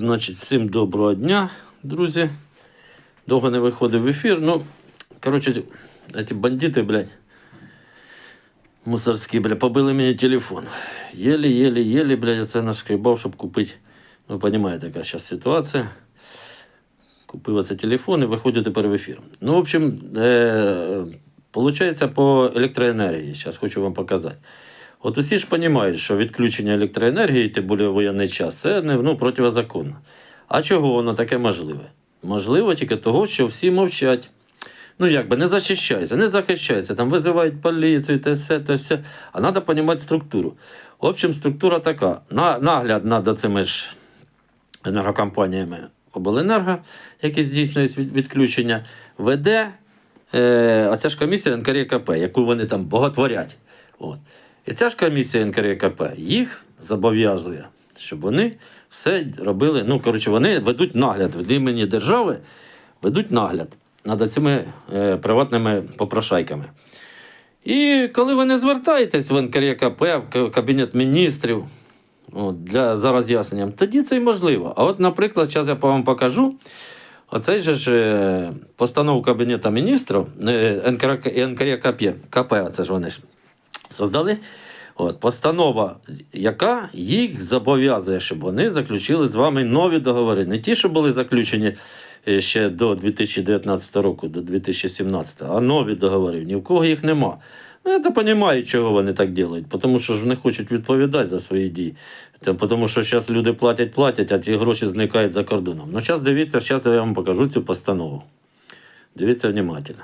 Значить, всім доброго дня, друзі. Довго не виходив в ефір. Ну, коротше, ці бандити, блядь, мусорські, блядь, побили мені телефон. Єлі, єлі, єлі, блядь, це нашкрібав, щоб купити. Ну, ви розумієте, яка зараз ситуація. Купив оце телефон і виходжу тепер в ефір. Ну, в общем, е, получається по електроенергії. Зараз хочу вам показати. От усі ж розуміють, що відключення електроенергії, тим більше воєнний час, це не ну, протизаконно. А чого воно таке можливе? Можливо тільки того, що всі мовчать. Ну, якби не захищаються, не захищаються, там визивають поліцію, те все, те все. А треба розуміти структуру. В общем, структура така. На, нагляд над цими ж енергокомпаніями обленерго, які здійснюють від- відключення, веде е, оця ж комісія НКРКП, яку вони там боготворять. От. І ця ж комісія НКРКП їх зобов'язує, щоб вони все робили. Ну, коротше, вони ведуть нагляд від імені держави, ведуть нагляд над цими е, приватними попрошайками. І коли ви не звертаєтесь в НКРКП, в Кабінет міністрів от, для, за роз'ясненням, тоді це й можливо. А от, наприклад, зараз я вам покажу. Оцей же ж е, постанову Кабінету міністрів е, НКРК, НКРКП, КП, це ж вони ж создали. От, постанова, яка їх зобов'язує, щоб вони заключили з вами нові договори. Не ті, що були заключені е, ще до 2019 року, до 2017, а нові договори. Ні в кого їх нема. Ну, я то розумію, чого вони так роблять, тому що ж не хочуть відповідати за свої дії. Тому що зараз люди платять, платять, а ці гроші зникають за кордоном. Ну, зараз дивіться, зараз я вам покажу цю постанову. Дивіться внимательно.